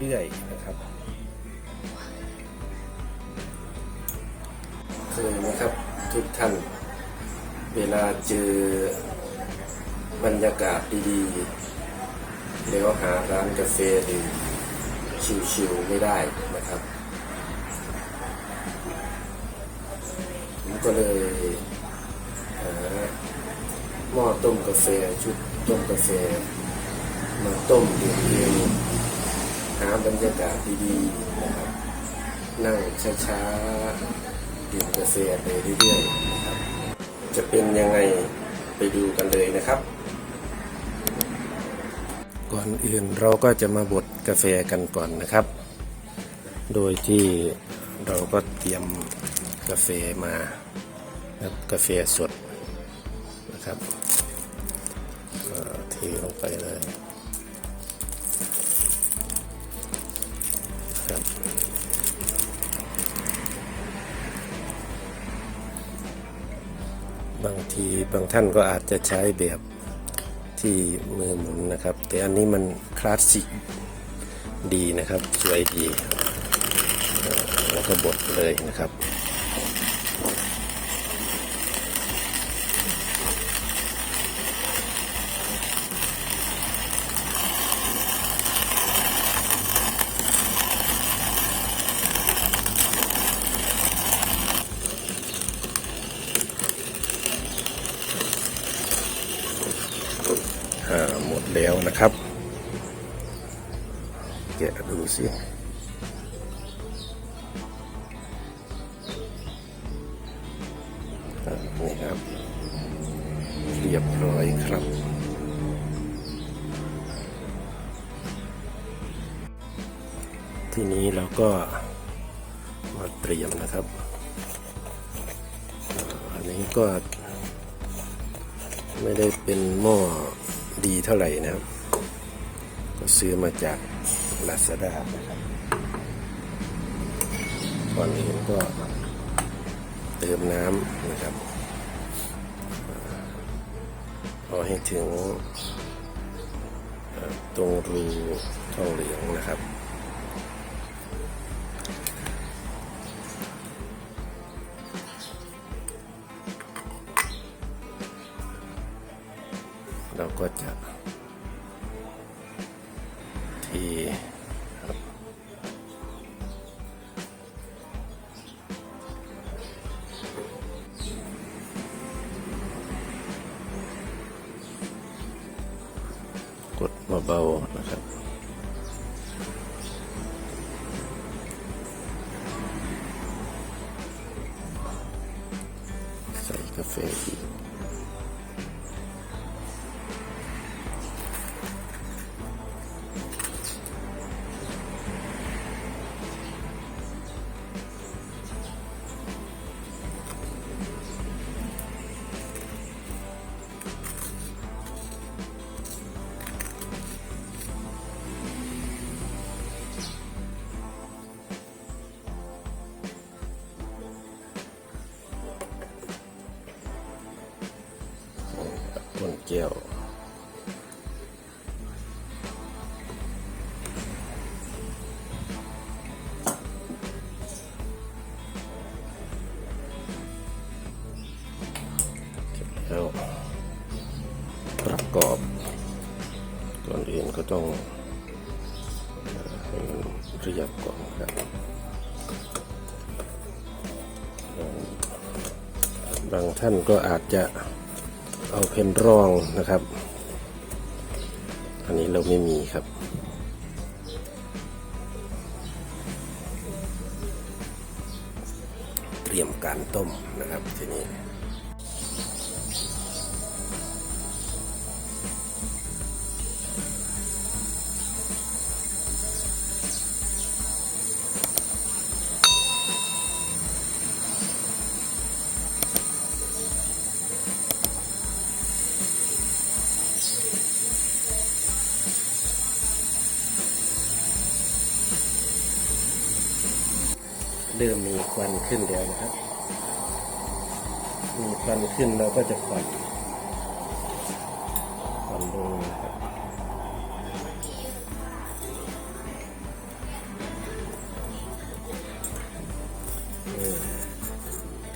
เรื่อยๆนะครับเคยไหมครับทุกท่านเวลาเจอบรรยากาศดีๆ แล้วหาร้านกาแฟดื่มชิวๆไม่ได้นะครับผมก็เลยหาหม้อต้มกาแฟชุดต้มกาแฟมาต้มดื่มเองาบรรยากาศดีๆนะครับนั่งช้าๆดื่มกาแฟไปเรื่อยๆนะครับจะเป็นยังไงไปดูกันเลยนะครับ ก่อนอื่นเราก็จะมาบดกาแฟกันก่อนนะครับ โดยที่เราก็เตรียมกาแฟมานะครับกาแฟสดนะครับเทลงไปเลย ครับบางทีบางท่านก็อาจจะใช้แบบที่มือหมุนนะครับ แต่อันนี้มันคลาสสิกดีนะครับ สวยดี แล้วก็บดเลยนะครับ แล้วนะครับ แกะดูสินี่ครับเรียบร้อยครับ ทีนี้เราก็มาเตรียมนะครับ อันนี้ก็ไม่ได้เป็นหม้อ ดีเท่าไหร่นะครับ ก็ซื้อมาจากลาซาด้านะครับก่อนอื่นก็เติมน้ำนะครับพอให้ถึงตรงรูทองเหลืองนะครับ เราก็จะเทครับกดเบาๆนะครับใส่กาแฟอีก แก้วแล้วประกอบก่อนอื่นก็ต้องให้มันเรียบก่อนครับบางท่านก็อาจจะ เอาเพนรองนะครับ อันนี้เราไม่มีครับเตรียมการต้มนะครับทีนี้ เริ่มมีควันขึ้นแล้วนะครับ มีควันขึ้นเราก็จะผ่อนผ่อนลงนะครับ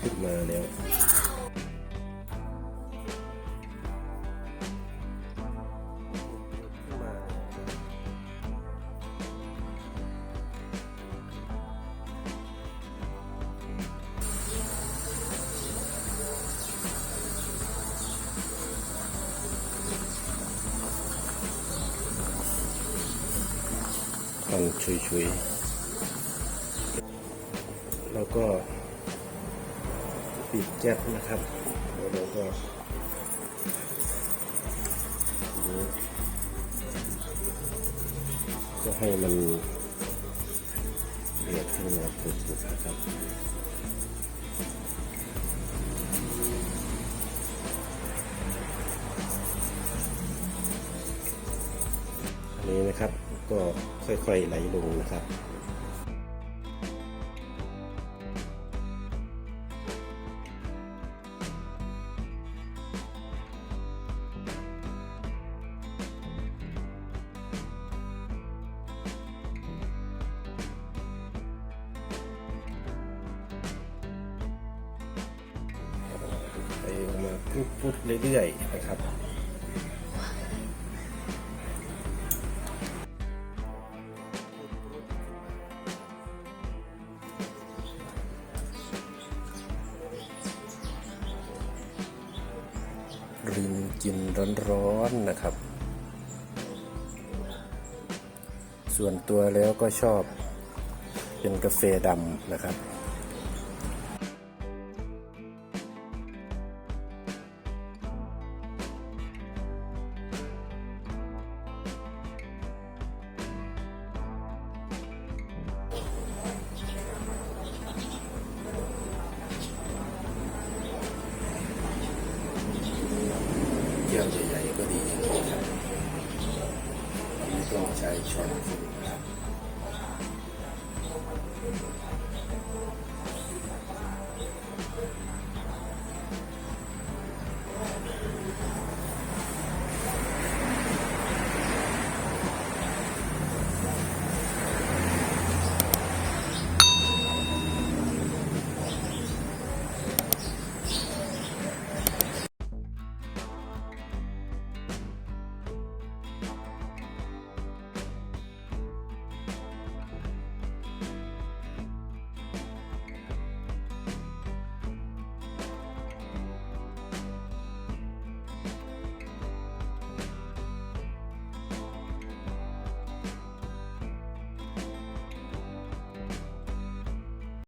ขึ้นมาแล้ว ควันชุยๆแล้วก็ปิดแก๊สนะครับแล้วเราก็ก็ให้มันเดือดขึ้นมาปุดๆนะครับอันนี้นะครับ ก็ค่อยๆไหลลงนะครับไปออกมาพุดๆเรื่อยๆนะครับ ริมกินร้อนๆนะครับ ส่วนตัวแล้วก็ชอบเป็นกาแฟดำนะครับ